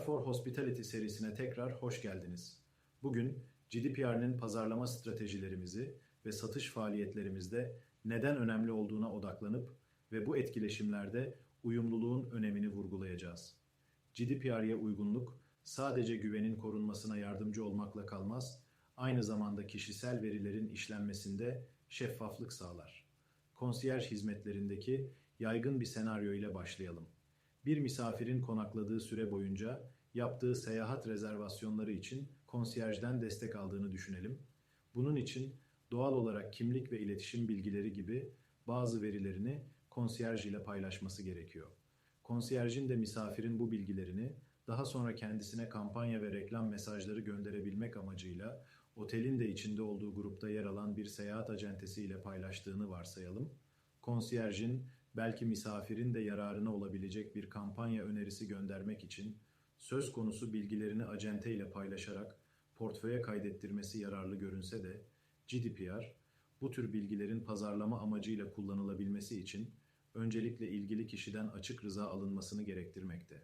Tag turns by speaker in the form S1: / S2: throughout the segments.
S1: for Hospitality serisine tekrar hoş geldiniz. Bugün GDPR'nin pazarlama stratejilerimizi ve satış faaliyetlerimizde neden önemli olduğuna odaklanıp ve bu etkileşimlerde uyumluluğun önemini vurgulayacağız. GDPR'ye uygunluk sadece güvenin korunmasına yardımcı olmakla kalmaz, aynı zamanda kişisel verilerin işlenmesinde şeffaflık sağlar. Konsiyerj hizmetlerindeki yaygın bir senaryo ile başlayalım. Bir misafirin konakladığı süre boyunca yaptığı seyahat rezervasyonları için konsiyerjden destek aldığını düşünelim. Bunun için doğal olarak kimlik ve iletişim bilgileri gibi bazı verilerini konsiyerj ile paylaşması gerekiyor. Konsiyerjin de misafirin bu bilgilerini daha sonra kendisine kampanya ve reklam mesajları gönderebilmek amacıyla otelin de içinde olduğu grupta yer alan bir seyahat acentesi ile paylaştığını varsayalım. Konsiyerjin belki misafirin de yararına olabilecek bir kampanya önerisi göndermek için söz konusu bilgilerini acente ile paylaşarak portföye kaydettirmesi yararlı görünse de GDPR bu tür bilgilerin pazarlama amacıyla kullanılabilmesi için öncelikle ilgili kişiden açık rıza alınmasını gerektirmekte.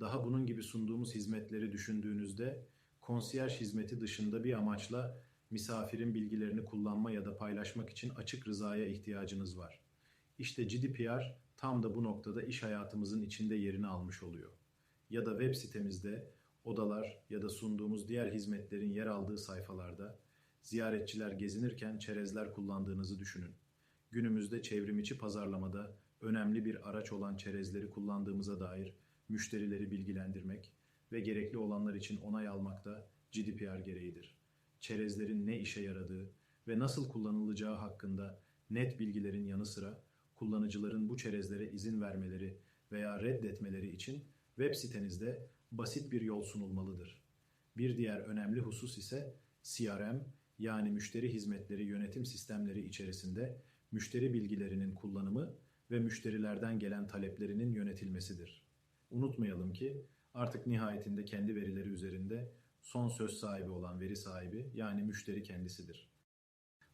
S1: Daha bunun gibi sunduğumuz hizmetleri düşündüğünüzde konsiyerj hizmeti dışında bir amaçla misafirin bilgilerini kullanma ya da paylaşmak için açık rızaya ihtiyacınız var. İşte GDPR tam da bu noktada iş hayatımızın içinde yerini almış oluyor. Ya da web sitemizde odalar ya da sunduğumuz diğer hizmetlerin yer aldığı sayfalarda ziyaretçiler gezinirken çerezler kullandığınızı düşünün. Günümüzde çevrimiçi pazarlamada önemli bir araç olan çerezleri kullandığımıza dair müşterileri bilgilendirmek ve gerekli olanlar için onay almak da GDPR gereğidir. Çerezlerin ne işe yaradığı ve nasıl kullanılacağı hakkında net bilgilerin yanı sıra kullanıcıların bu çerezlere izin vermeleri veya reddetmeleri için web sitenizde basit bir yol sunulmalıdır. Bir diğer önemli husus ise CRM yani müşteri hizmetleri yönetim sistemleri içerisinde müşteri bilgilerinin kullanımı ve müşterilerden gelen taleplerinin yönetilmesidir. Unutmayalım ki artık nihayetinde kendi verileri üzerinde son söz sahibi olan veri sahibi yani müşteri kendisidir.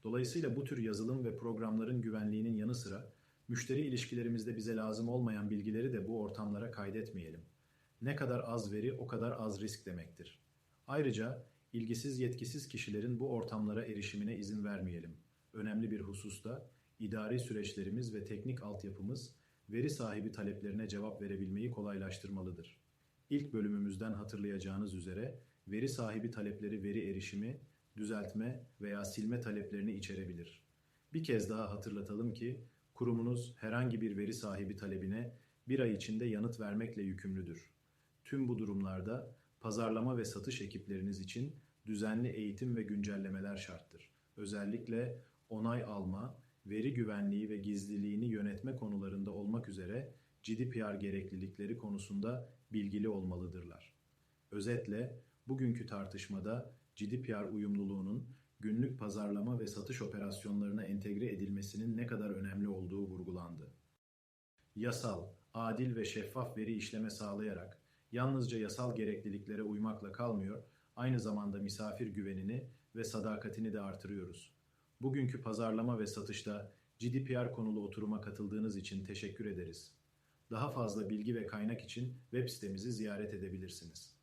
S1: Dolayısıyla bu tür yazılım ve programların güvenliğinin yanı sıra müşteri ilişkilerimizde bize lazım olmayan bilgileri de bu ortamlara kaydetmeyelim. Ne kadar az veri o kadar az risk demektir. Ayrıca ilgisiz yetkisiz kişilerin bu ortamlara erişimine izin vermeyelim. Önemli bir hususta idari süreçlerimiz ve teknik altyapımız veri sahibi taleplerine cevap verebilmeyi kolaylaştırmalıdır. İlk bölümümüzden hatırlayacağınız üzere veri sahibi talepleri veri erişimi, düzeltme veya silme taleplerini içerebilir. Bir kez daha hatırlatalım ki kurumunuz herhangi bir veri sahibi talebine bir ay içinde yanıt vermekle yükümlüdür. Tüm bu durumlarda pazarlama ve satış ekipleriniz için düzenli eğitim ve güncellemeler şarttır. Özellikle onay alma, veri güvenliği ve gizliliğini yönetme konularında olmak üzere GDPR gereklilikleri konusunda bilgili olmalıdırlar. Özetle bugünkü tartışmada GDPR uyumluluğunun günlük pazarlama ve satış operasyonlarına entegre edilmesinin ne kadar önemli olduğu vurgulandı. Yasal, adil ve şeffaf veri işleme sağlayarak yalnızca yasal gerekliliklere uymakla kalmıyor, aynı zamanda misafir güvenini ve sadakatini de artırıyoruz. Bugünkü pazarlama ve satışta GDPR konulu oturuma katıldığınız için teşekkür ederiz. Daha fazla bilgi ve kaynak için web sitemizi ziyaret edebilirsiniz.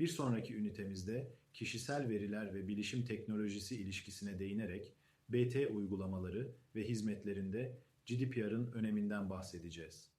S1: Bir sonraki ünitemizde kişisel veriler ve bilişim teknolojisi ilişkisine değinerek BT uygulamaları ve hizmetlerinde GDPR'ın öneminden bahsedeceğiz.